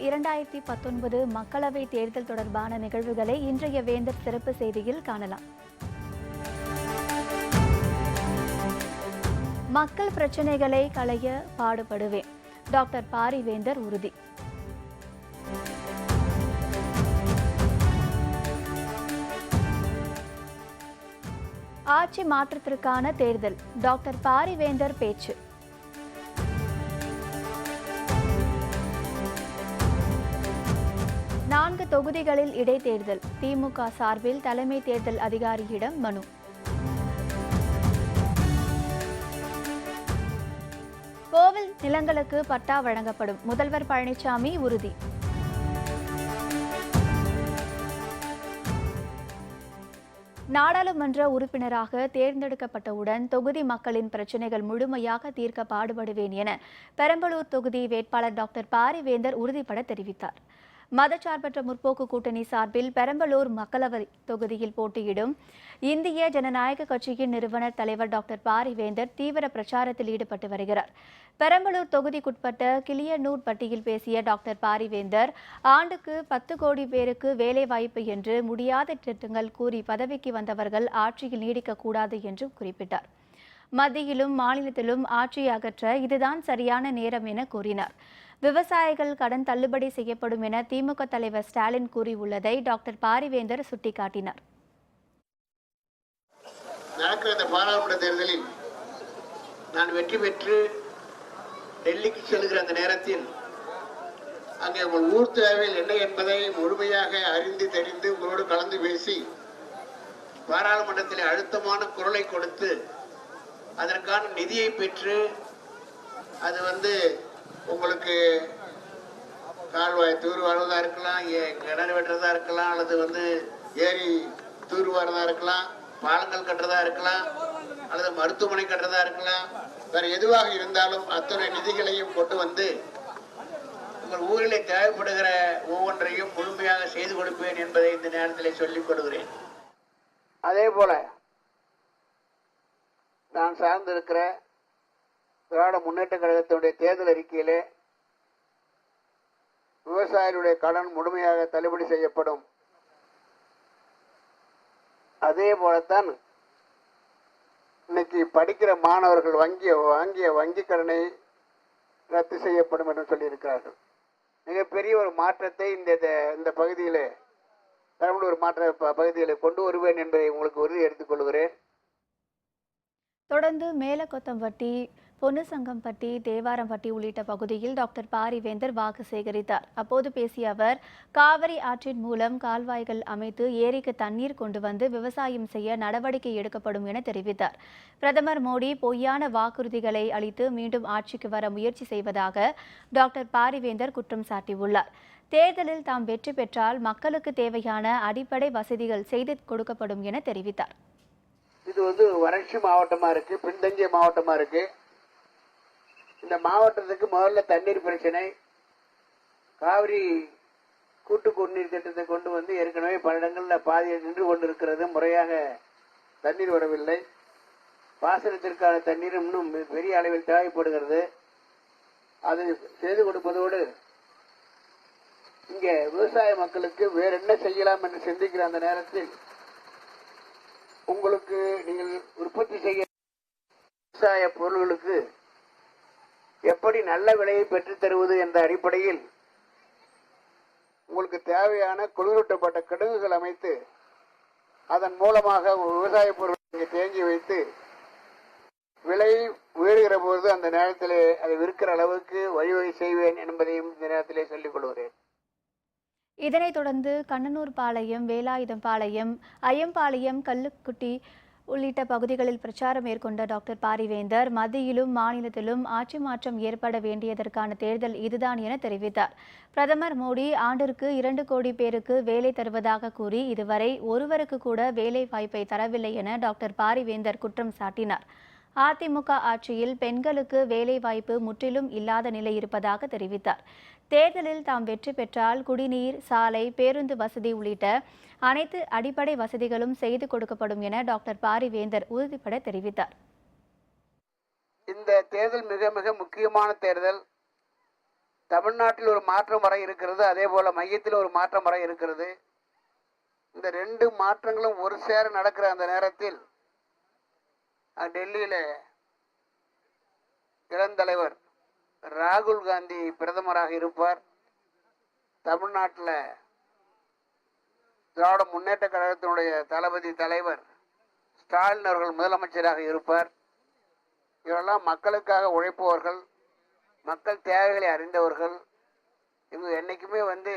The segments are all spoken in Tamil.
இரண்டாயிரத்தி பத்தொன்பது மக்களவை தேர்தல் தொடர்பான நிகழ்வுகளை இன்றைய வேந்தர் சிறப்பு செய்தியில் காணலாம். மக்கள் பிரச்சனைகளை களைய பாடுபடுவேன். டாக்டர் பாரிவேந்தர் உறுதி. ஆட்சி மாற்றத்திற்கான தேர்தல். டாக்டர் பாரிவேந்தர் பேச்சு. நான்கு தொகுதிகளில் இடைத்தேர்தல். திமுக சார்பில் தலைமை தேர்தல் அதிகாரியிடம் மனு. கோவில் நிலங்களுக்கு பட்டா வழங்கப்படும். முதல்வர் பழனிசாமி உறுதி. நாடாளுமன்ற உறுப்பினராக தேர்ந்தெடுக்கப்பட்டவுடன் தொகுதி மக்களின் பிரச்சினைகள் முழுமையாக தீர்க்க பாடுபடுவேன் என பெரம்பலூர் தொகுதி வேட்பாளர் டாக்டர் பாரிவேந்தர் உறுதிபட தெரிவித்தார். மதச்சார்பற்ற முற்போக்கு கூட்டணி சார்பில் பெரம்பலூர் மக்களவை தொகுதியில் போட்டியிடும் இந்திய ஜனநாயக கட்சியின் நிறுவனர் தலைவர் டாக்டர் பாரிவேந்தர் தீவிர பிரச்சாரத்தில் ஈடுபட்டு வருகிறார். பெரம்பலூர் தொகுதிக்குட்பட்ட கிளியனூர் பட்டியில் பேசிய டாக்டர் பாரிவேந்தர் ஆண்டுக்கு பத்து கோடி பேருக்கு வேலை வாய்ப்பு என்று முடியாத திட்டங்கள் கூறி பதவிக்கு வந்தவர்கள் ஆட்சியில் நீடிக்கக்கூடாது என்று குறிப்பிட்டார். மத்தியிலும் மாநிலத்திலும் ஆட்சியை அகற்ற இதுதான் சரியான நேரம் என கூறினார். விவசாயிகள் கடன் தள்ளுபடி செய்யப்படும் என திமுக தலைவர் ஸ்டாலின் கூறியுள்ளதை டாக்டர் பாரிவேந்தர் சுட்டிக்காட்டினார். நடக்கிற இந்த பாராளுமன்ற தேர்தலில் நான் வெற்றி பெற்று டெல்லிக்கு செல்கிற அந்த நேரத்தில் அங்கே உங்கள் ஊர் தேவையில் என்ன என்பதை முழுமையாக அறிந்து தெரிந்து உங்களோடு கலந்து பேசி பாராளுமன்றத்தில் அழுத்தமான குரலை கொடுத்து அதற்கான நிதியை பெற்று அது வந்து உங்களுக்கு கால்வாய் தூர்வாரதா இருக்கலாம் ஏ- கிணறு வெட்டுறதா இருக்கலாம் அல்லது வந்து ஏரி தூர்வாரதா இருக்கலாம் பாலங்கள் கட்டுறதா இருக்கலாம் அல்லது மருத்துவமனை கட்டுறதா இருக்கலாம் வேற எதுவாக இருந்தாலும் அத்தனை நிதிகளையும் கொண்டு வந்து உங்கள் ஊரிலே தேவைப்படுகிற ஒவ்வொன்றையும் முழுமையாக செய்து கொடுப்பேன் என்பதை இந்த நேரத்தில் சொல்லிக் கொள்கிறேன். அதே போல நான் சார்ந்திருக்கிற திராவிட முன்னேற்ற கழகத்தினுடைய தேர்தல் அறிக்கையிலே விவசாயிகளுடைய கடன் முழுமையாக தள்ளுபடி செய்யப்படும். அதே போலத்தான் இன்னைக்கு படிக்கிற மாணவர்கள் வங்கிய வாங்கிய வங்கி கடனை ரத்து செய்யப்படும் என்று சொல்லியிருக்கிறார்கள். மிகப்பெரிய ஒரு மாற்றத்தை இந்த இந்த- பகுதியில் பெரம்பலூர் மாற்ற பகுதியில் கொண்டு வருவேன் என்பதை உங்களுக்கு உறுதி எடுத்துக் கொள்கிறேன். தொடர்ந்து மேலக்கொத்தம்பட்டி பொன்னுசங்கம்பட்டி தேவாரம்பட்டி உள்ளிட்ட பகுதியில் டாக்டர் பாரிவேந்தர் வாக்கு சேகரித்தார். அப்போது பேசிய அவர் காவிரி ஆற்றின் மூலம் கால்வாய்கள் அமைத்து ஏரிக்கு தண்ணீர் கொண்டு வந்து விவசாயம் செய்ய நடவடிக்கை எடுக்கப்படும் என தெரிவித்தார். பிரதமர் மோடி பொய்யான வாக்குறுதிகளை அளித்து மீண்டும் ஆட்சிக்கு வர முயற்சி செய்வதாக டாக்டர் பாரிவேந்தர் குற்றம் சாட்டியுள்ளார். தேர்தலில் தாம் வெற்றி பெற்றால் மக்களுக்கு தேவையான அடிப்படை வசதிகள் செய்து கொடுக்கப்படும் என தெரிவித்தார். இது வந்து வறட்சி மாவட்டமா இருக்கு பின்தங்கிய மாவட்டமா இருக்கு. இந்த மாவட்டத்துக்கு முதல்ல தண்ணீர் பிரச்சனை. காவிரி கூட்டு குடிநீர் திட்டத்தை கொண்டு வந்து ஏற்கனவே பல இடங்களில் பாதியில் நின்று கொண்டிருக்கிறது. முறையாக தண்ணீர் வரவில்லை. பாசனத்திற்கான தண்ணீர் இன்னும் பெரிய அளவில் தேவைப்படுகிறது. அது செய்து கொடுப்பதோடு இங்கே விவசாய மக்களுக்கு வேற என்ன செய்யலாம் என்று சிந்திக்கிற அந்த நேரத்தில் உங்களுக்கு நீங்கள் உற்பத்தி செய்ய விவசாய பொருள்களுக்கு எப்படி நல்ல விலையை பெற்றுத் தருவது என்ற அடிப்படையில் உங்களுக்கு தேவையான குளிரூட்டப்பட்ட கிடங்குகள் அமைத்து அதன் மூலமாக விவசாய பொருட்களை தேங்கி வைத்து விலை உயர்கிற போது அந்த நேரத்திலே அதை விற்கிற அளவுக்கு வழிவகை செய்வேன் என்பதையும் இந்த நேரத்திலே சொல்லிக் கொள்கிறேன். இதனைத் தொடர்ந்து கண்ணனூர் பாளையம் வேலாயுதம் பாளையம் ஐயம்பாளையம் கல்லுக்குட்டி உள்ளிட்ட பகுதிகளில் பிரச்சாரம் மேற்கொண்ட டாக்டர் பாரிவேந்தர் மத்தியிலும் மாநிலத்திலும் ஆட்சி மாற்றம் ஏற்பட வேண்டியதற்கான தேர்தல் இதுதான் என தெரிவித்தார். பிரதமர் மோடி ஆண்டிற்கு இரண்டு கோடி பேருக்கு வேலை தருவதாக கூறி இதுவரை ஒருவருக்கு கூட வேலை வாய்ப்பை தரவில்லை என டாக்டர் பாரிவேந்தர் குற்றம் சாட்டினார். அதிமுக ஆட்சியில் பெண்களுக்கு வேலைவாய்ப்பு முற்றிலும் இல்லாத நிலை இருப்பதாக தெரிவித்தார். தேர்தலில் தாம் வெற்றி பெற்றால் குடிநீர் சாலை பேருந்து வசதி உள்ளிட்ட அனைத்து அடிப்படை வசதிகளும் செய்து கொடுக்கப்படும் என டாக்டர் பாரிவேந்தர் உறுதிபட தெரிவித்தார். இந்த தேர்தல் மிக மிக முக்கியமான தேர்தல். தமிழ்நாட்டில் ஒரு மாற்றம் வர இருக்கிறது அதே போல மையத்தில் ஒரு மாற்றம் வர இருக்கிறது. இந்த ரெண்டு மாற்றங்களும் ஒரு சேர நடக்கிற அந்த நேரத்தில் டெல்லியில் டெல்லியில இளந்தலைவர் ராகுல் காந்தி பிரதமராக இருப்பார். தமிழ்நாட்டில் திராவிட முன்னேற்ற கழகத்தினுடைய தளபதி தலைவர் ஸ்டாலின் அவர்கள் முதலமைச்சராக இருப்பார். இவரெல்லாம் மக்களுக்காக உழைப்பவர்கள் மக்கள் தேவைகளை அறிந்தவர்கள். இவங்க என்றைக்குமே வந்து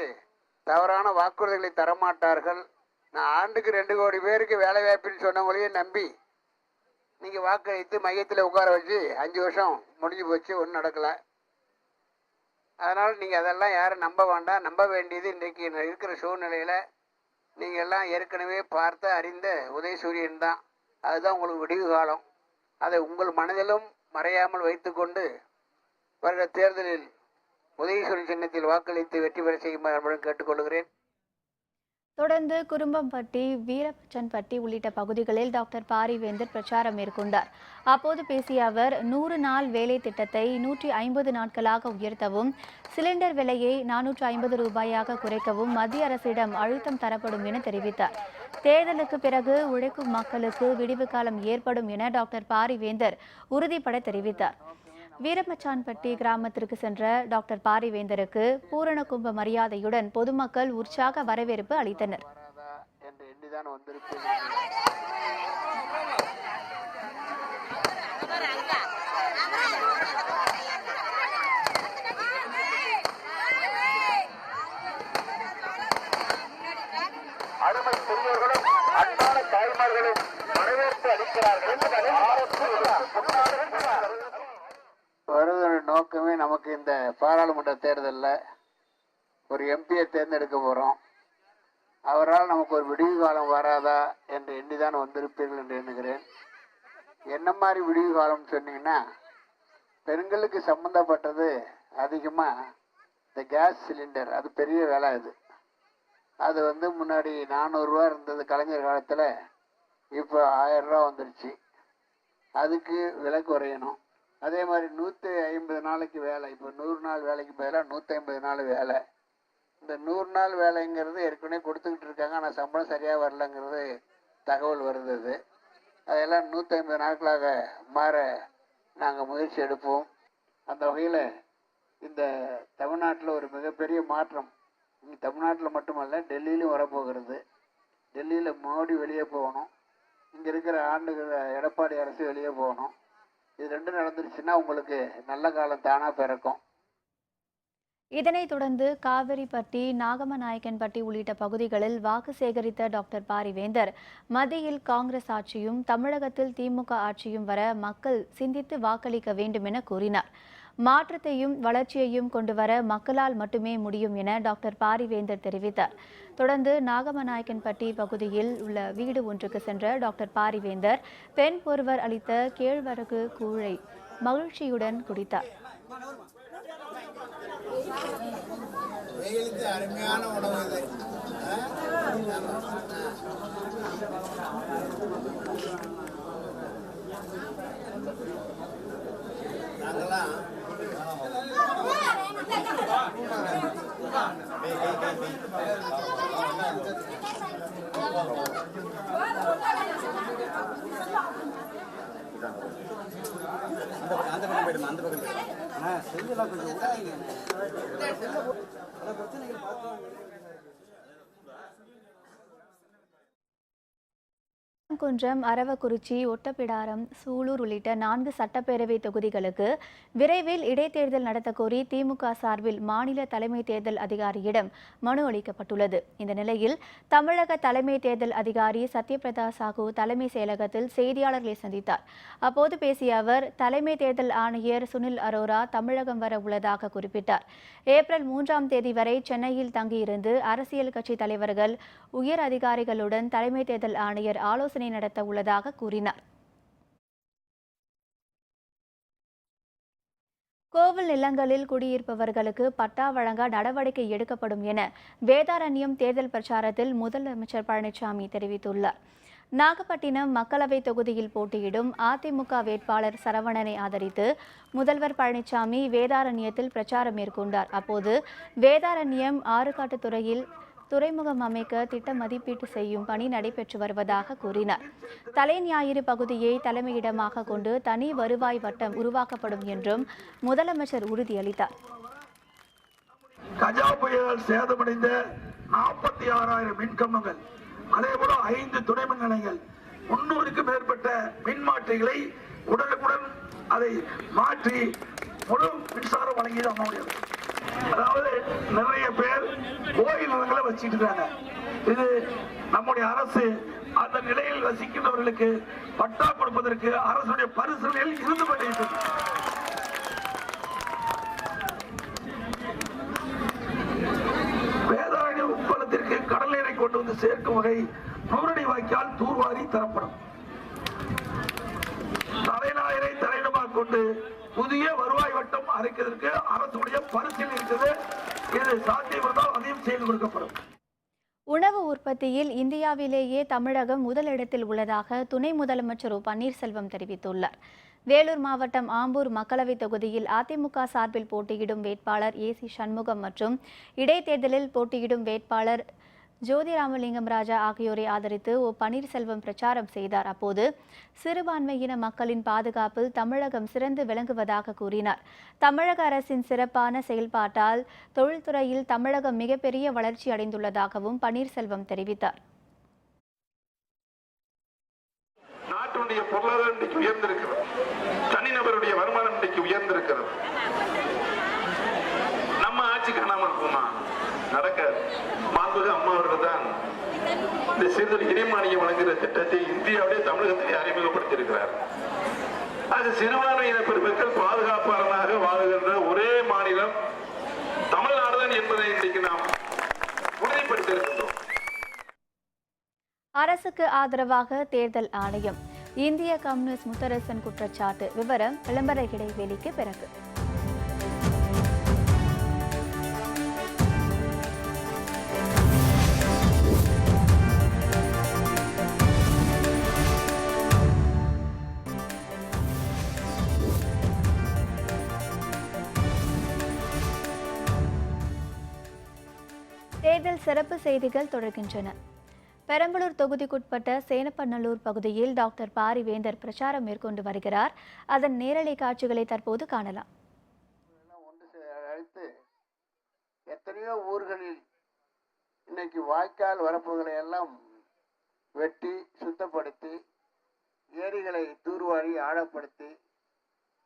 தவறான வாக்குறுதிகளை தரமாட்டார்கள். நான் ஆண்டுக்கு ரெண்டு கோடி பேருக்கு வேலை வாய்ப்புன்னு சொன்னவங்களையும் நம்பி நீங்கள் வாக்களித்து மையத்தில் உட்கார வச்சு அஞ்சு வருஷம் முடிஞ்சு போச்சு ஒன்றும் நடக்கலை. அதனால் நீங்கள் அதெல்லாம் யாரும் நம்ப வேண்டாம். நம்ப வேண்டியது இன்றைக்கு இருக்கிற சூழ்நிலையில் நீங்கள் எல்லாம் ஏற்கனவே பார்த்த அறிந்த உதயசூரியன் தான். அதுதான் உங்களுக்கு விடிவு காலம். அதை உங்கள் மனதிலும் மறையாமல் வைத்துக்கொண்டு வருகிற தேர்தலில் உதயசூரியன் சின்னத்தில் வாக்களித்து வெற்றி பெற செய்யுமாறு கேட்டுக்கொள்கிறேன். தொடர்ந்து குரும்பம்பட்டி வீரபச்சன்பட்டி உள்ளிட்ட பகுதிகளில் டாக்டர் பாரிவேந்தர் பிரச்சாரம் மேற்கொண்டார். அப்போது பேசிய அவர் நூறு நாள் வேலை திட்டத்தை நூற்றி ஐம்பது நாட்களாக உயர்த்தவும் சிலிண்டர் விலையை நானூற்று ஐம்பது ரூபாயாக குறைக்கவும் மத்திய அரசிடம் அழுத்தம் தரப்படும் என தெரிவித்தார். தேர்தலுக்கு பிறகு உழைக்கும் மக்களுக்கு விடிவு காலம் ஏற்படும் என டாக்டர் பாரிவேந்தர் உறுதிபட தெரிவித்தார். வீரமச்சான்பட்டி கிராமத்திற்கு சென்ற டாக்டர் பாரிவேந்தருக்கு பூரண கும்ப மரியாதையுடன் பொதுமக்கள் உற்சாக வரவேற்பு அளித்தனர். அருமை பெரியவர்களும் அன்பான தாய்மார்களும் வரவேற்பு அளிக்கிறார்கள் வருவதோட நோக்கமே நமக்கு இந்த பாராளுமன்ற தேர்தலில் ஒரு எம்பியை தேர்ந்தெடுக்க போகிறோம் அவரால் நமக்கு ஒரு விடிவு காலம் வராதா என்று எண்ணிதான் வந்திருப்பீர்கள் என்று எண்ணுகிறேன். என்ன மாதிரி விடிவு காலம்னு சொன்னீங்கன்னா பெண்களுக்கு சம்மந்தப்பட்டது அதிகமாக இந்த கேஸ் சிலிண்டர். அது பெரிய வேலை அது. அது வந்து முன்னாடி நானூறுரூவா இருந்தது கலைஞர் காலத்தில் இப்போ ஆயிரரூவா வந்துருச்சு. அதுக்கு விலை குறையணும். அதே மாதிரி நூற்றி ஐம்பது நாளைக்கு வேலை. இப்போ நூறு நாள் வேலைக்கு பதிலாக நூற்றி ஐம்பது நாள் வேலை. இந்த நூறு நாள் வேலைங்கிறது ஏற்கனவே கொடுத்துக்கிட்டு இருக்காங்க. ஆனால் சம்பளம் சரியாக வரலங்கிறது தகவல் வருது அது. அதெல்லாம் நூற்றி ஐம்பது நாட்களாக மாற நாங்கள் முயற்சி எடுப்போம். அந்த வகையில் இந்த தமிழ்நாட்டில் ஒரு மிகப்பெரிய மாற்றம். இங்கே தமிழ்நாட்டில் மட்டுமல்ல டெல்லியிலும் வரப்போகிறது. டெல்லியில் மோடி வெளியே போகணும். இங்கே இருக்கிற ஆண்டுகள் எடப்பாடி அரசு வெளியே போகணும். இது ரெண்டும் நடந்துருச்சுன்னா உங்களுக்கு நல்ல காலம் தானா பிறக்கும். இதனைத் தொடர்ந்து காவிரிப்பட்டி நாகமநாயக்கன்பட்டி உள்ளிட்ட பகுதிகளில் வாக்கு சேகரித்த டாக்டர் பாரிவேந்தர் மத்தியில் காங்கிரஸ் ஆட்சியும் தமிழகத்தில் திமுக ஆட்சியும் வர மக்கள் சிந்தித்து வாக்களிக்க வேண்டும் என கூறினார். மாற்றத்தையும் வளர்ச்சியையும் கொண்டு வர மக்களால் மட்டுமே முடியும் என டாக்டர் பாரிவேந்தர் தெரிவித்தார். தொடர்ந்து நாகமநாயக்கன்பட்டி பகுதியில் உள்ள வீடு ஒன்றுக்கு சென்ற டாக்டர் பாரிவேந்தர் பெண் ஒருவர் அளித்த கேழ்வரகு கூழை மகிழ்ச்சியுடன் குடித்தார். வெயிலுக்கு அருமையான உணவு அந்த பக்கம் போயிடுமா அந்த பக்கம் போயிடுமா ஆ செஞ்சலாம் கொஞ்சம் பார்த்து குன்றம் அரவக்குறிச்சி ஒட்டப்பிடாரம் சூலூர் உள்ளிட்ட நான்கு சட்டப்பேரவை தொகுதிகளுக்கு விரைவில் இடைத்தேர்தல் நடத்த கோரி திமுக சார்பில் மாநில தலைமை தேர்தல் அதிகாரியிடம் மனு அளிக்கப்பட்டுள்ளது. இந்த நிலையில் தமிழக தலைமை தேர்தல் அதிகாரி சத்யபிரதா சாஹூ தலைமை செயலகத்தில் செய்தியாளர்களை சந்தித்தார். அப்போது பேசிய அவர் தலைமை தேர்தல் ஆணையர் சுனில் அரோரா தமிழகம் வர உள்ளதாக குறிப்பிட்டார். ஏப்ரல் மூன்றாம் தேதி வரை சென்னையில் தங்கியிருந்து அரசியல் கட்சி தலைவர்கள் உயர் அதிகாரிகளுடன் தலைமை தேர்தல் ஆணையர் ஆலோசனை நடத்த உள்ளதாக கூறினார். கோவில் நிலங்களில் குடியிருப்பவர்களுக்கு பட்டா வழங்க நடவடிக்கை எடுக்கப்படும் என வேதாரண்யம் தேர்தல் பிரச்சாரத்தில் முதலமைச்சர் பழனிசாமி தெரிவித்துள்ளார். நாகப்பட்டினம் மக்களவை தொகுதியில் போட்டியிடும் அதிமுக வேட்பாளர் சரவணனை ஆதரித்து முதல்வர் பழனிசாமி வேதாரண்யத்தில் பிரச்சாரம் மேற்கொண்டார். அப்போது வேதாரண்யம் ஆறுகாட்டுத்துறையில் துறைமுகம் அமைக்க திட்ட மதிப்பீட்டு செய்யும் பணி நடைபெற்று வருவதாக கூறினார். தலை ஞாயிறு பகுதியை தலைமையிடமாக கொண்டு தனி வருவாய் வட்டம் உருவாக்கப்படும் என்றும் முதலமைச்சர் உறுதியளித்தார். கஜா புயலால் சேதமடைந்த நாற்பத்தி ஆறாயிரம் மின்கம்பங்கள் அதே போல ஐந்து துணை மின் நிலையங்கள் முன்னூறுக்கும் மேற்பட்ட மின்மாற்றிகளை உடனுக்குடன் அதை மாற்றி முழு மின்சாரம் வழங்கியது அம்மாவுடைய அதாவது நிறைய பேர் கோயில் நிலங்களை வச்சிட்டு இருக்காங்க. இது நம்முடைய அரசு அந்த நிலையில் வசிக்கின்றவர்களுக்கு பட்டா கொடுப்பதற்கு அரசுடைய பரிசீலனையில் இருந்து கொண்டிருக்கிறது. வேதாரண்ய உப்பளத்திற்கு கடல் நீரை கொண்டு வந்து சேர்க்கும் வகை நூறடி வாய்க்கால் தூர்வாரி தரப்படும். தலைநாயரை தலையிடமாக கொண்டு புதிய வருவாய் வட்டம் அரைக்கிறதுக்கு அரசுடைய பரிசீலனை இருக்குது. இது சாத்தியம் இருந்தால் அதையும் செய்து கொடுக்கப்படும். உணவு உற்பத்தியில் இந்தியாவிலேயே தமிழகம் முதலிடத்தில் உள்ளதாக துணை முதலமைச்சர் ஓ பன்னீர்செல்வம் தெரிவித்துள்ளார். வேலூர் மாவட்டம் ஆம்பூர் மக்களவைத் தொகுதியில் அதிமுக சார்பில் போட்டியிடும் வேட்பாளர் ஏசி சண்முகம் மற்றும் இடைத்தேர்தலில் போட்டியிடும் வேட்பாளர் ஜோதி ராமலிங்கம் ராஜா ஆகியோரை ஆதரித்து ஓ பன்னீர்செல்வம் பிரச்சாரம் செய்தார். அப்போது சிறுபான்மையின மக்களின் பாதுகாப்பில் தமிழகம் சிறந்து விளங்குவதாக கூறினார். தமிழக அரசின் சிறப்பான செயல்பாட்டால் தொழில்துறையில் தமிழகம் மிகப்பெரிய வளர்ச்சி அடைந்துள்ளதாகவும் பன்னீர்செல்வம் தெரிவித்தார். நாட்டினுடைய பொருளாதாரம் இன்றைக்கு உயர்ந்திருக்கிறது. தனிநபருடைய வருமானம் இன்றைக்கு உயர்ந்திருக்கிறது. நம்ம ஆட்சி இருக்குமா நடக்காது. மாண்புக அம்மா அவர்கள் இந்த சிறுதொழில் இணைமானியம் வழங்குகிற திட்டத்தை இந்தியாவுடைய தமிழகத்திலே அறிமுகப்படுத்தியிருக்கிறார். அது சிறுபான்மையின பெருமக்கள் பாதுகாப்பாளனாக வாழுகின்ற ஒரே மாநிலம் தமிழ்நாடுதான் என்பதை இன்றைக்கு நாம் உறுதிப்படுத்தியிருக்கின்றோம். அரசுக்கு ஆதரவாக தேர்தல் ஆணையம். இந்திய கம்யூனிஸ்ட் முத்தரசன் குற்றச்சாட்டு விவரம் விளம்பர இடைவெளிக்கு பிறகு. சிறப்பு செய்திகள் தொடர்கின்றன. பெரம்பலூர் தொகுதிக்குட்பட்ட சேனப்பநல்லூர் பகுதியில் டாக்டர் பாரிவேந்தர் பிரச்சாரம் மேற்கொண்டு வருகிறார். அதன் நேரலை காட்சிகளை தற்போது காணலாம். ஒன்று எத்தனையோ ஊர்களில் இன்னைக்கு வாய்க்கால் வரப்புகளை எல்லாம் வெட்டி சுத்தப்படுத்தி ஏரிகளை தூர்வாரி ஆழப்படுத்தி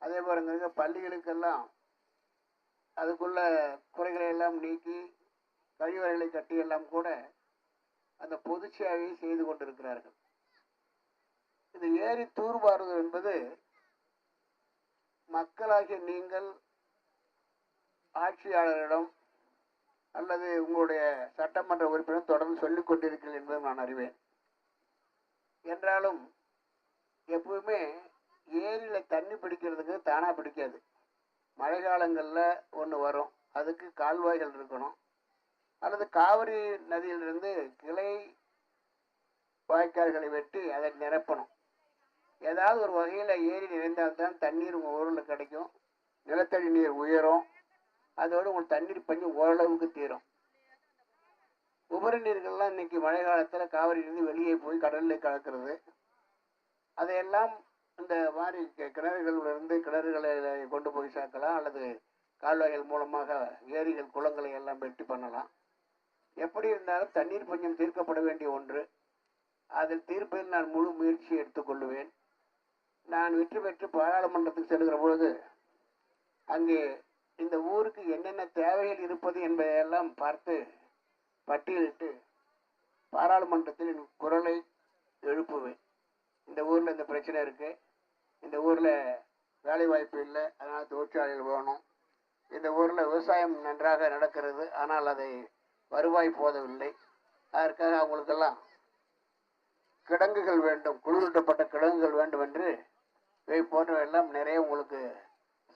அதே பாருங்க பள்ளிகளுக்கெல்லாம் அதுக்குள்ள குறைகளை எல்லாம் நீக்கி கழிவறைகளை கட்டியெல்லாம் கூட அந்த பொது சேவையை செய்து கொண்டிருக்கிறார்கள். இந்த ஏரி தூர்வாருதல் என்பது மக்களாகிய நீங்கள் ஆட்சியாளரிடம் அல்லது உங்களுடைய சட்டமன்ற உறுப்பினர் தொடர்ந்து சொல்லிக் கொண்டிருக்கிறீர்கள் என்பதை நான் அறிவேன். என்றாலும் எப்பவுமே ஏரியில தண்ணி பிடிக்கிறதுக்கு தானா பிடிக்காது. மழை காலங்களில் ஒன்று வரும். அதுக்கு கால்வாய்கள் இருக்கணும். அல்லது காவிரி நதியிலிருந்து கிளை வாய்க்கால்களை வெட்டி அதை நிரப்பணும். ஏதாவது ஒரு வகையில் ஏரி நிறைந்தால்தான் தண்ணீர் உங்கள் ஊரில் கிடைக்கும். நிலத்தடி நீர் உயரும். அதோடு உங்களுக்கு தண்ணீர் பஞ்சம் ஓரளவுக்கு தீரும். உபரி நீர்கள்லாம் இன்னைக்கு மழை காலத்தில் காவிரியிலிருந்து வெளியே போய் கடலில் கலக்கிறது. அதையெல்லாம் இந்த மாதிரி கி- கிணறுகளிலிருந்து கிணறுகளை கொண்டு போய் சேர்க்கலாம் அல்லது கால்வாய்கள் மூலமாக ஏரிகள் குளங்களை எல்லாம் வெட்டி பண்ணலாம். எப்படி இருந்தாலும் தண்ணீர் பஞ்சம் தீர்க்கப்பட வேண்டிய ஒன்று. அதில் தீர்ப்பதில் நான் முழு முயற்சி எடுத்துக்கொள்வேன் நான் வெற்றி பெற்று பாராளுமன்றத்துக்கு செல்கிற பொழுது அங்கே இந்த ஊருக்கு என்னென்ன தேவைகள் இருப்பது என்பதையெல்லாம் பார்த்து பட்டியலிட்டு பாராளுமன்றத்தில் என் குரலை எழுப்புவேன். இந்த ஊரில் இந்த பிரச்சனை இருக்குது இந்த ஊரில் வேலை வாய்ப்பு இல்லை. அதனால் தொழிற்சாலைகள் வேணும் இந்த ஊரில் விவசாயம் நன்றாக நடக்கிறது. ஆனால் அதை வருவாய் போதவில்லை அதற்காக அவங்களுக்கெல்லாம் கிடங்குகள் வேண்டும் குளிரூட்டப்பட்ட கிடங்குகள் வேண்டும் என்று இவை போன்றவையெல்லாம் நிறைய உங்களுக்கு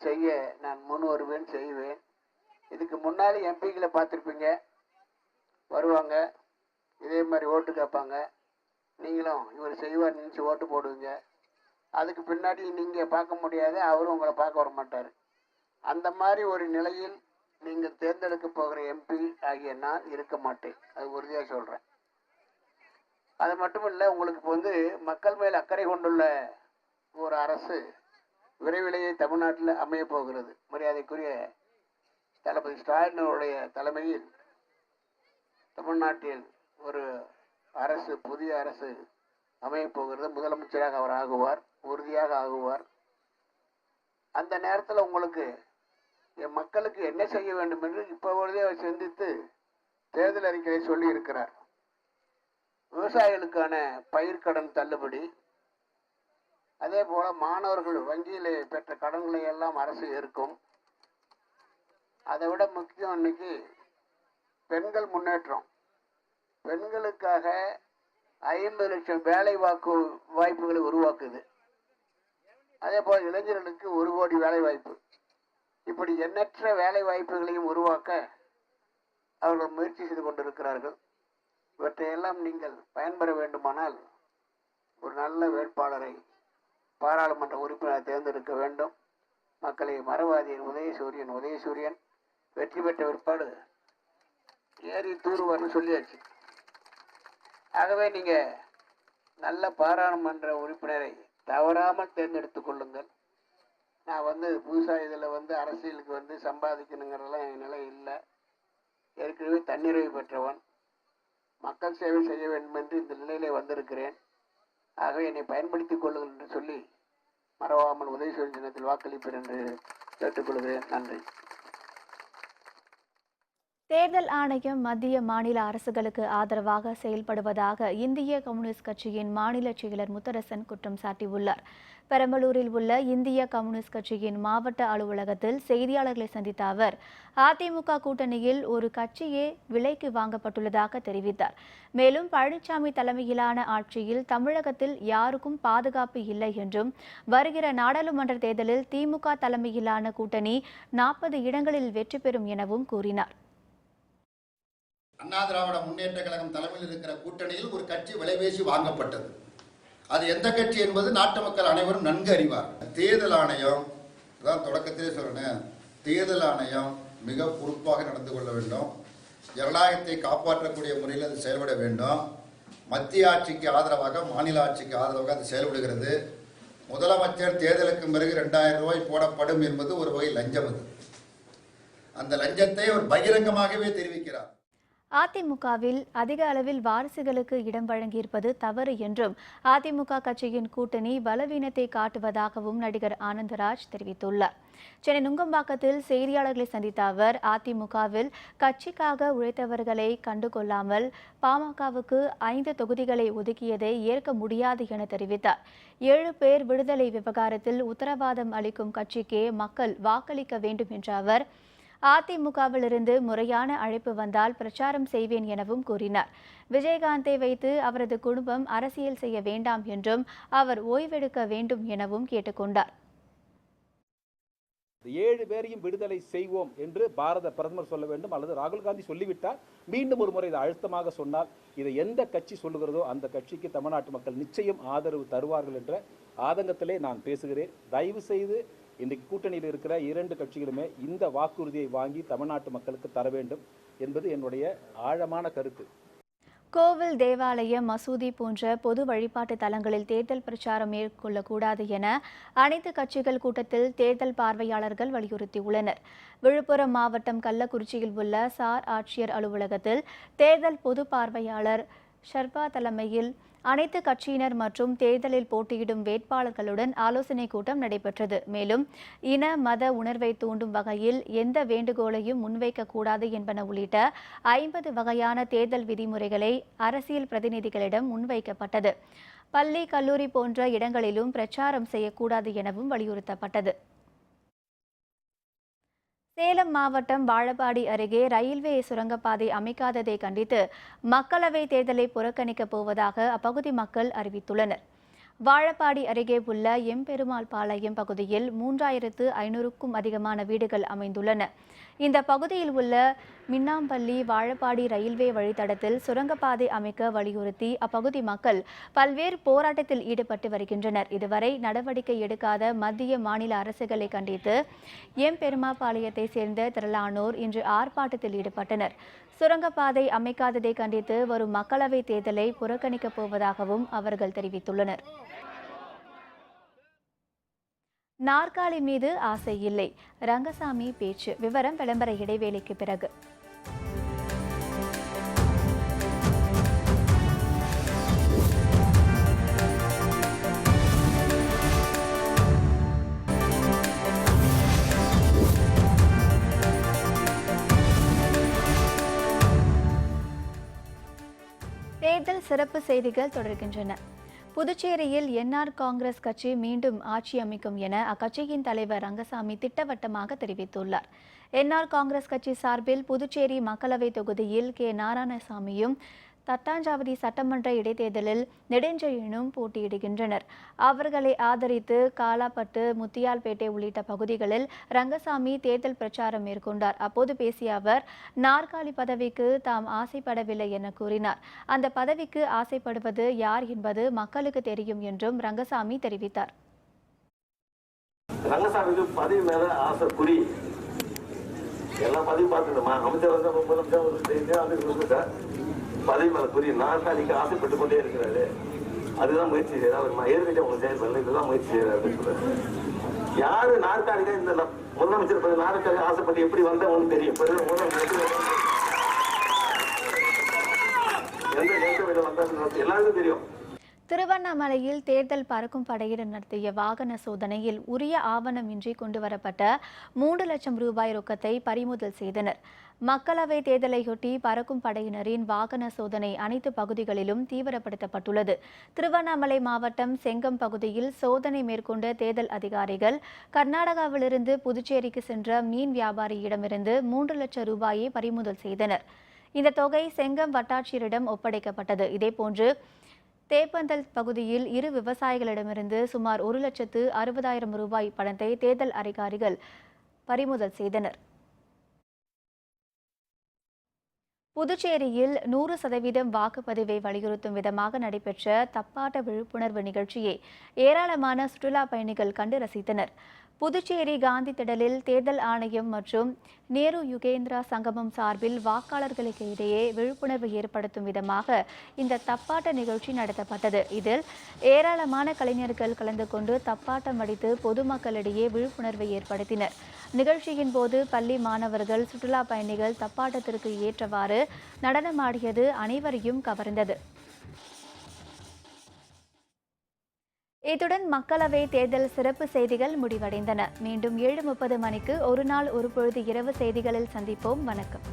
செய்ய நான் முன் வருவேன் செய்வேன். இதுக்கு முன்னாடி எம்பிகளை பார்த்துருப்பீங்க. வருவாங்க இதே மாதிரி ஓட்டு கேட்பாங்க. நீங்களும் இவர் செய்வார் நினச்சி ஓட்டு போடுவீங்க. அதுக்கு பின்னாடி நீங்கள் பார்க்க முடியாது அவரும் உங்களை பார்க்க வர மாட்டார். அந்த மாதிரி ஒரு நிலையில் நீங்கள் தேர்ந்தெடுக்க போகிற எம்பி ஆகிய நான் இருக்க மாட்டேன். அது உறுதியாக சொல்கிறேன் அது மட்டும் இல்லை உங்களுக்கு இப்போ வந்து மக்கள் மேல் அக்கறை கொண்டுள்ள ஒரு அரசு விரைவிலேயே தமிழ்நாட்டில் அமைய போகிறது. மரியாதைக்குரிய தளபதி ஸ்டாலினுடைய தலைமையில் தமிழ்நாட்டில் ஒரு அரசு புதிய அரசு அமையப்போகிறது முதலமைச்சராக அவர் ஆகுவார் உறுதியாக ஆகுவார். அந்த நேரத்தில் உங்களுக்கு என் மக்களுக்கு என்ன செய்ய வேண்டும் என்று இப்பொழுதே அவர் சிந்தித்து தேர்தல் அறிக்கையை சொல்லி இருக்கிறார் விவசாயிகளுக்கான பயிர்க்கடன் தள்ளுபடி அதே போல மாணவர்கள் வங்கியில் பெற்ற கடன்களை எல்லாம் அரசு ஏற்கும். அதை விட முக்கியம் இன்னைக்கு பெண்கள் முன்னேற்றம். பெண்களுக்காக ஐம்பது லட்சம் வேலை வாக்கு வாய்ப்புகளை உருவாக்குது. அதே போல் இளைஞர்களுக்கு ஒரு கோடி வேலை வாய்ப்பு இப்படி எண்ணற்ற வேலை வாய்ப்புகளையும் உருவாக்க அவர்கள் முயற்சி செய்து கொண்டிருக்கிறார்கள். இவற்றையெல்லாம் நீங்கள் பயன்பெற வேண்டுமானால் ஒரு நல்ல வேட்பாளரை பாராளுமன்ற உறுப்பினரை தேர்ந்தெடுக்க வேண்டும். மக்களை மரவாதியின் உதயசூரியன் உதயசூரியன். வெற்றி பெற்ற பிற்பாடு ஏறி தூருவார்னு சொல்லியாச்சு. ஆகவே நீங்கள் நல்ல பாராளுமன்ற உறுப்பினரை தவறாமல் தேர்ந்தெடுத்துக் கொள்ளுங்கள். நான் வந்து புதுசாக இதில் வந்து அரசியலுக்கு வந்து சம்பாதிக்கணுங்கிறதெல்லாம் என் நிலை இல்லை. ஏற்கனவே தன்னிறைவு பெற்றவன். மக்கள் சேவை செய்ய வேண்டும் என்று இந்த நிலையிலே வந்திருக்கிறேன். ஆகவே என்னை பயன்படுத்திக் கொள்ளுங்கள் என்று சொல்லி மறவாமல் உதவி தினத்தில் வாக்களிப்பேன் என்று கேட்டுக்கொள்கிறேன். நன்றி. தேர்தல் ஆணையம் மத்திய மாநில அரசுகளுக்கு ஆதரவாக செயல்படுவதாக இந்திய கம்யூனிஸ்ட் கட்சியின் மாநில செயலர் முத்தரசன் குற்றம் சாட்டியுள்ளார். பெரம்பலூரில் உள்ள இந்திய கம்யூனிஸ்ட் கட்சியின் மாவட்ட அலுவலகத்தில் செய்தியாளர்களை சந்தித்த அவர் அதிமுக கூட்டணியில் ஒரு கட்சியே விலைக்கு வாங்கப்பட்டுள்ளதாக தெரிவித்தார். மேலும் பழனிசாமி தலைமையிலான ஆட்சியில் தமிழகத்தில் யாருக்கும் பாதுகாப்பு இல்லை என்றும் வருகிற நாடாளுமன்ற தேர்தலில் திமுக தலைமையிலான கூட்டணி நாற்பது இடங்களில் வெற்றி பெறும் எனவும் கூறினார். அண்ணா திராவிட முன்னேற்ற கழகம் தலைமையில் இருக்கிற கூட்டணியில் ஒரு கட்சி விலைபேசி வாங்கப்பட்டது. அது எந்த கட்சி என்பது நாட்டு மக்கள் அனைவரும் நன்கு அறிவார். தேர்தல் ஆணையம் அதான் தொடக்கத்திலே சொல்றேன் தேர்தல் ஆணையம் மிக பொறுப்பாக நடந்து கொள்ள வேண்டும். ஜனநாயகத்தை காப்பாற்றக்கூடிய முறையில் அது செயல்பட வேண்டும். மத்திய ஆட்சிக்கு ஆதரவாக மாநில ஆட்சிக்கு ஆதரவாக அது செயல்படுகிறது. முதலமைச்சர் தேர்தலுக்கு பிறகு ரெண்டாயிரம் ரூபாய் போடப்படும் என்பது ஒரு வகை லஞ்சம் அது. அந்த லஞ்சத்தை அவர் பகிரங்கமாகவே தெரிவிக்கிறார். அதிமுகவில் அதிக அளவில் வாரிசுகளுக்கு இடம் வழங்கியிருப்பது தவறு என்றும் அதிமுக கட்சியின் கூட்டணி பலவீனத்தை காட்டுவதாகவும் நடிகர் ஆனந்தராஜ் தெரிவித்துள்ளார். சென்னை நுங்கம்பாக்கத்தில் செய்தியாளர்களை சந்தித்த அவர் அதிமுகவில் கட்சிக்காக உழைத்தவர்களை கண்டுகொள்ளாமல் பாமகவுக்கு ஐந்து தொகுதிகளை ஒதுக்கியதை ஏற்க முடியாது என தெரிவித்தார். ஏழு பேர் விடுதலை விவகாரத்தில் உத்தரவாதம் அளிக்கும் கட்சிக்கே மக்கள் வாக்களிக்க வேண்டும் என்ற அவர் அதிமுகவிலிருந்து முறையான அழைப்பு வந்தால் பிரச்சாரம் செய்வேன் எனவும் கூறினார். விஜயகாந்தை வைத்து அவரது குடும்பம் அரசியல் செய்ய வேண்டாம் என்றும் அவர் ஓய்வெடுக்க வேண்டும் எனவும் கேட்டுக்கொண்டார். ஏழு பேரையும் விடுதலை செய்வோம் என்று பாரத பிரதமர் சொல்ல வேண்டும். அல்லது ராகுல் காந்தி சொல்லிவிட்டால் மீண்டும் ஒரு முறை இதை அழுத்தமாக சொன்னால் இதை எந்த கட்சி சொல்லுகிறதோ அந்த கட்சிக்கு தமிழ்நாட்டு மக்கள் நிச்சயம் ஆதரவு தருவார்கள் என்ற ஆதங்கத்திலே நான் பேசுகிறேன். தயவு செய்து இன்றைக்கு கூட்டணியில் இருக்கிற இரண்டு கட்சிகளுமே இந்த வாக்குறுதியை வாங்கி தமிழ்நாட்டு மக்களுக்கு தர வேண்டும் என்பது என்னுடைய ஆழமான கருத்து. கோவில் தேவாலயம் மசூதி போன்ற பொது வழிபாட்டு தலங்களில் தேர்தல் பிரச்சாரம் மேற்கொள்ளக்கூடாது என அனைத்து கட்சிகள் கூட்டத்தில் தேர்தல் பார்வையாளர்கள் வலியுறுத்தியுள்ளனர். விழுப்புரம் மாவட்டம் கள்ளக்குறிச்சியில் உள்ள சார் ஆட்சியர் அலுவலகத்தில் தேர்தல் பொது பார்வையாளர் ஷர்பா தலைமையில் அனைத்து கட்சியினர் மற்றும் தேர்தலில் போட்டியிடும் வேட்பாளர்களுடன் ஆலோசனை கூட்டம் நடைபெற்றது. மேலும் இன மத உணர்வை தூண்டும் வகையில் எந்த வேண்டுகோளையும் முன்வைக்க கூடாது என்பன உள்ளிட்ட ஐம்பது வகையான தேர்தல் விதிமுறைகளை அரசியல் பிரதிநிதிகளிடம் முன்வைக்கப்பட்டது. பள்ளி கல்லூரி போன்ற இடங்களிலும் பிரச்சாரம் செய்யக்கூடாது எனவும் வலியுறுத்தப்பட்டது. சேலம் மாவட்டம் வாழப்பாடி அருகே ரயில்வே சுரங்கப்பாதை அமைக்காததை கண்டித்து மக்களவை தேர்தலை புறக்கணிக்கப் போவதாக அப்பகுதி மக்கள் அறிவித்துள்ளனர். வாழப்பாடி அருகே உள்ள எம்பெருமாள் பாளையம் பகுதியில் மூன்றாயிரத்து ஐநூறுக்கும் அதிகமான வீடுகள் அமைந்துள்ளன. இந்த பகுதியில் உள்ள மின்னாம்பள்ளி வாழப்பாடி ரயில்வே வழித்தடத்தில் சுரங்கப்பாதை அமைக்க வலியுறுத்தி அப்பகுதி மக்கள் பல்வேறு போராட்டத்தில் ஈடுபட்டு வருகின்றனர். இதுவரை நடவடிக்கை எடுக்காத மத்திய மாநில அரசுகளை கண்டித்து எம் பெருமாபாளையத்தை சேர்ந்த திரளானோர் இன்று ஆர்ப்பாட்டத்தில் ஈடுபட்டனர். சுரங்கப்பாதை அமைக்காததை கண்டித்து வரும் மக்களவைத் தேர்தலை புறக்கணிக்கப் போவதாகவும் அவர்கள் தெரிவித்துள்ளனர். நாற்காலி மீது ஆசை இல்லை. ரங்கசாமி பேச்சு. விவரம் விளம்பர இடைவேளைக்கு பிறகு. தேர்தல் சிறப்பு செய்திகள் தொடர்கின்றன. புதுச்சேரியில் என்ஆர் காங்கிரஸ் கட்சி மீண்டும் ஆட்சி அமைக்கும் என அக்கட்சியின் தலைவர் ரங்கசாமி திட்டவட்டமாக தெரிவித்துள்ளார். என்ஆர் காங்கிரஸ் கட்சி சார்பில் புதுச்சேரி மக்களவை தொகுதியில் கே. நாராயணசாமியும் தட்டாஞ்சாவடி சட்டமன்ற இடைத்தேர்தலில் நெடுஞ்செழியனும் போட்டியிடுகின்றனர். அவர்களை ஆதரித்து காலாப்பட்டு முத்தியால்பேட்டை உள்ளிட்ட பகுதிகளில் ரங்கசாமி தேர்தல் பிரச்சாரம் மேற்கொண்டார். அப்போது பேசிய அவர் நாற்காலி பதவிக்கு தாம் ஆசைப்படவில்லை என கூறினார். அந்த பதவிக்கு ஆசைப்படுவது யார் என்பது மக்களுக்கு தெரியும் என்றும் ரங்கசாமி தெரிவித்தார். ரங்கசாமிக்கு பதவி மேல ஆசை குறி. எல்லா அமைச்சர் வந்து முதலமைச்சர் ஒரு செய்தி அது சார் பதவி மேல குறி நாற்காலிக்கு ஆசைப்பட்டு கொண்டே இருக்கிறாரு. அதுதான் முயற்சி செய்யறாரு அவர் ஏற்கனவே உங்களுக்கு செயல் பண்ணல இதுதான் முயற்சி செய்யறாரு அப்படின்னு யாரு நாற்காலிக்கு இந்த முதலமைச்சர் நாற்காலி ஆசைப்பட்டு எப்படி வந்தவங்க தெரியும். எந்த எந்த வந்தாருன்னு எல்லாருக்கும் தெரியும். திருவண்ணாமலையில் தேர்தல் பறக்கும் படையினர் நடத்திய வாகன சோதனையில் உரிய ஆவணமின்றி கொண்டுவரப்பட்ட மூன்று லட்சம் ரூபாய் ரொக்கத்தை பறிமுதல் செய்தனர். மக்களவை தேர்தலையொட்டி பறக்கும் படையினரின் வாகன சோதனை அனைத்து பகுதிகளிலும் தீவிரப்படுத்தப்பட்டுள்ளது. திருவண்ணாமலை மாவட்டம் செங்கம் பகுதியில் சோதனை மேற்கொண்ட தேர்தல் அதிகாரிகள் கர்நாடகாவிலிருந்து புதுச்சேரிக்கு சென்ற மீன் வியாபாரியிடமிருந்து மூன்று லட்சம் ரூபாயை பறிமுதல் செய்தனர். இந்த தொகை செங்கம் வட்டாட்சியரிடம் ஒப்படைக்கப்பட்டது. இதேபோன்று தேப்பந்தல் பகுதியில் இரு விவசாயிகளிடமிருந்து சுமார் ஒரு லட்சத்து அறுபதாயிரம் ரூபாய் பணத்தை தேர்தல் அதிகாரிகள் பறிமுதல் செய்தனர். புதுச்சேரியில் நூறு சதவீதம் வாக்குப்பதிவை வலியுறுத்தும் விதமாக நடைபெற்ற தப்பாட்ட விழிப்புணர்வு நிகழ்ச்சியை ஏராளமான சுற்றுலா பயணிகள் கண்டு ரசித்தனர். புதுச்சேரி காந்தி திடலில் தேர்தல் ஆணையம் மற்றும் நேரு யுகேந்திரா சங்கமம் சார்பில் வாக்காளர்களுக்கு இடையே விழிப்புணர்வு ஏற்படுத்தும் விதமாக இந்த தப்பாட்ட நிகழ்ச்சி நடத்தப்பட்டது. இதில் ஏராளமான கலைஞர்கள் கலந்து கொண்டு தப்பாட்டம் அடித்து பொதுமக்களிடையே விழிப்புணர்வை ஏற்படுத்தினர். நிகழ்ச்சியின் போது பள்ளி மாணவர்கள் சுற்றுலா பயணிகள் தப்பாட்டத்திற்கு ஏற்றவாறு நடனமாடியது அனைவரையும் கவர்ந்தது. இத்துடன் மக்களவை தேர்தல் சிறப்பு செய்திகள் முடிவடைந்தன. மீண்டும் ஏழு முப்பது மணிக்கு ஒரு நாள் ஒரு பொழுது இரவு செய்திகளில் சந்திப்போம். வணக்கம்.